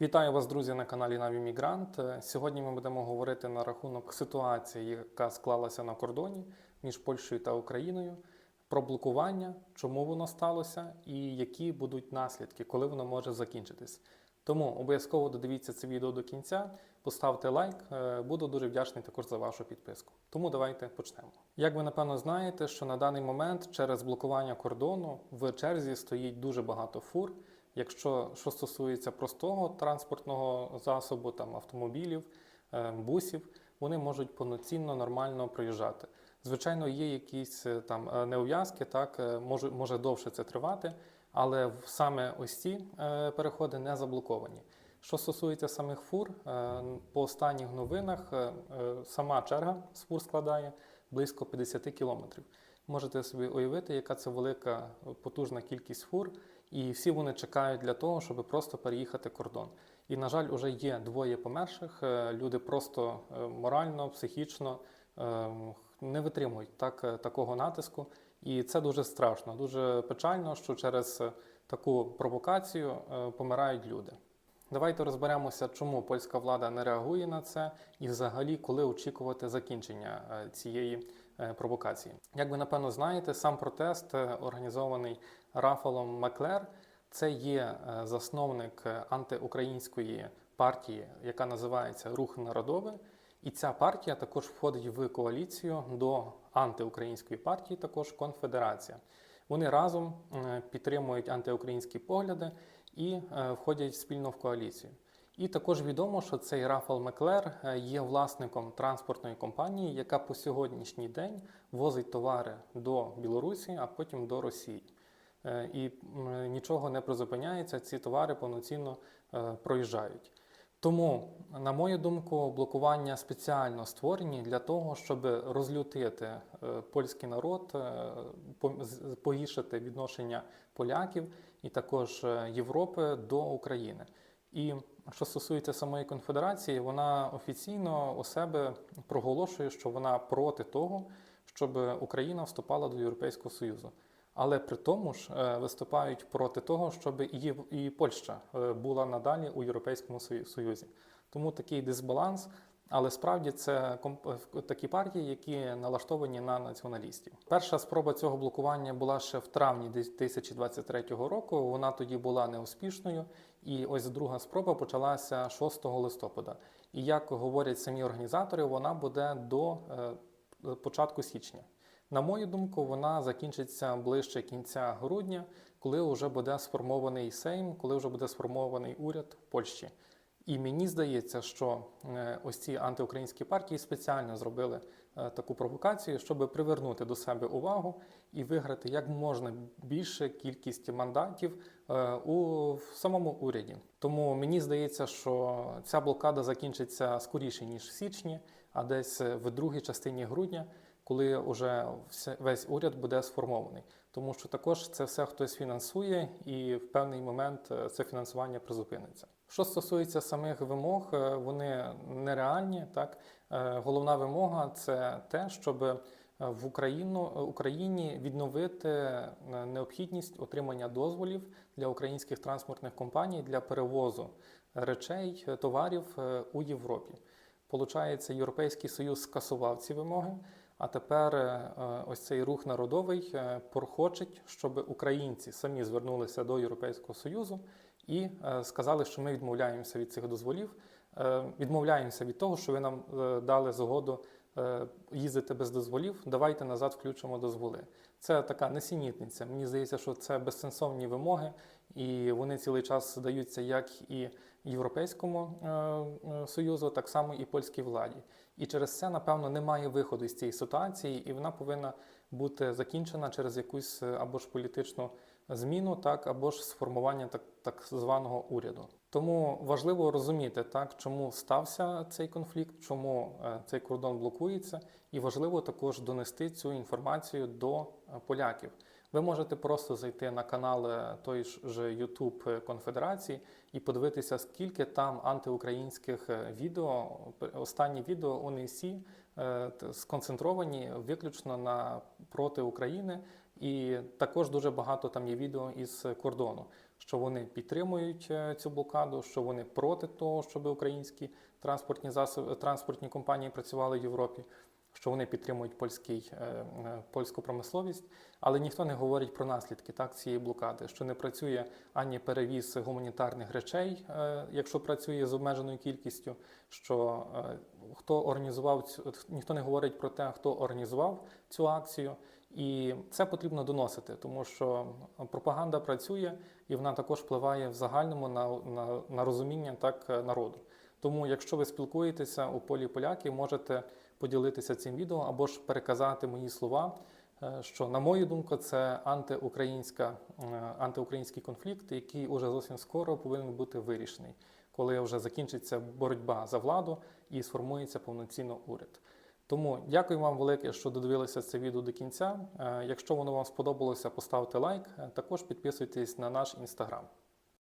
Вітаю вас, друзі, на каналі Наві Мігрант. Е, Сьогодні ми будемо говорити на рахунок ситуації, яка склалася на кордоні між Польщею та Україною, про блокування, чому воно сталося і які будуть наслідки, коли воно може закінчитись. Тому обов'язково додивіться це відео до кінця, поставте лайк. е, Буду дуже вдячний також за вашу підписку. Тому давайте почнемо. Як ви напевно знаєте, що на даний момент через блокування кордону в черзі стоїть дуже багато фур. Якщо що стосується простого транспортного засобу, там автомобілів, е, бусів, вони можуть повноцінно нормально проїжджати. Звичайно, є якісь е, там е, неув'язки, так може, може довше це тривати, але саме ось ці переходи не заблоковані. Що стосується самих фур, по останніх новинах сама черга з фур складає близько 50 кілометрів. Можете собі уявити, яка це велика е, потужна кількість фур, і всі вони чекають для того, щоб просто переїхати кордон. І, на жаль, вже є двоє померших. е, Люди просто е, морально, психічно не витримують так, такого натиску. І це дуже страшно, дуже печально, що через таку провокацію помирають люди. Давайте розберемося, чому польська влада не реагує на це, і взагалі коли очікувати закінчення цієї провокації. Як ви напевно знаєте, сам протест, е, організований Рафалом Маклер, це є е, засновник е, антиукраїнської партії, яка називається Рух Народовий. І ця партія також входить в коаліцію до антиукраїнської партії, також конфедерація. Вони разом е, підтримують антиукраїнські погляди і е, входять спільно в коаліцію. І також відомо, що цей Рафал Меклер е, є власником транспортної компанії, яка по сьогоднішній день возить товари до Білорусі, а потім до Росії. Е, І нічого не призупиняється, ці товари повноцінно е, проїжджають. Тому, на мою думку, блокування спеціально створені для того, щоб розлютити польський народ, погіршити відношення поляків і також Європи до України. І що стосується самої конфедерації, вона офіційно у себе проголошує, що вона проти того, щоб Україна вступала до Європейського Союзу. Але при тому ж е, виступають проти того, щоб і, і Польща е, була надалі у Європейському Сою- Союзі. Тому такий дисбаланс. Але справді це е, такі партії, які налаштовані на націоналістів. Перша спроба цього блокування була ще в травні 2023 року. Вона тоді була неуспішною, і ось друга спроба почалася 6 листопада. І як говорять самі організатори, вона буде до е, початку січня. На мою думку, вона закінчиться ближче кінця грудня, коли вже буде сформований Сейм, коли вже буде сформований уряд Польщі. І мені здається, що е, ось ці антиукраїнські партії спеціально зробили е, таку провокацію, щоб привернути до себе увагу і виграти як можна більше кількість мандатів е, у самому уряді. Тому мені здається, що ця блокада закінчиться скоріше ніж в січні, а десь в другій частині грудня коли вже весь уряд буде сформований. Тому що також це все хтось фінансує, і в певний момент це фінансування призупиниться. Що стосується самих вимог, е, вони нереальні. Так Е, головна вимога це те, щоб е, в Україну Україні відновити необхідність отримання дозволів для українських транспортних компаній для перевозу речей, товарів у Європі. Получається, Європейський Союз скасував ці вимоги, а тепер ось цей рух народовий е, щоб українці самі звернулися до Європейського Союзу і е, сказали, що ми відмовляємося від цих дозволів, е, відмовляємося від того, що ви нам е, дали згоду їздити без дозволів. Давайте назад включимо дозволи. Це така несенітниця. Мені здається, що це безсенсовні вимоги, і вони цілий час даються як і Європейському союзу, так само і польській владі. І через це, напевно, немає виходу з цієї ситуації, і вона повинна бути закінчена через якусь або ж політичну зміну, так або ж сформування так, так званого уряду. Тому важливо розуміти, так чому стався цей конфлікт, чому е, цей кордон блокується, і важливо також донести цю інформацію до е, поляків. Ви можете просто зайти на канал е, той ж YouTube Конфедерації і подивитися, скільки там антиукраїнських відео. Останні відео т- сконцентровані виключно на проти України, і також дуже багато там є відео із кордону. що вони підтримують е, цю блокаду, що вони проти того, щоб українські транспортні засоби, транспортні компанії працювали в Європі, що вони підтримують польський, е, е, польську промисловість, але ніхто не говорить про наслідки так, цієї блокади, що не працює ані перевіз гуманітарних речей, е, якщо працює з обмеженою кількістю, що хто організував ніхто не говорить про те, хто організував цю акцію. І це потрібно доносити, тому що пропаганда працює і вона також впливає в загальному на, на, на розуміння так народу. Тому, якщо ви спілкуєтеся у полі поляків, можете поділитися цим відео або ж переказати мої слова. е, Що, на мою думку, це антиукраїнська, е, антиукраїнський конфлікт, який уже зовсім скоро повинен бути вирішений, коли вже закінчиться боротьба за владу і сформується повноцінно уряд. Тому дякую вам велике, що додивилися це відео до кінця. Е, Якщо воно вам сподобалося, поставте лайк. Також підписуйтесь на наш інстаграм.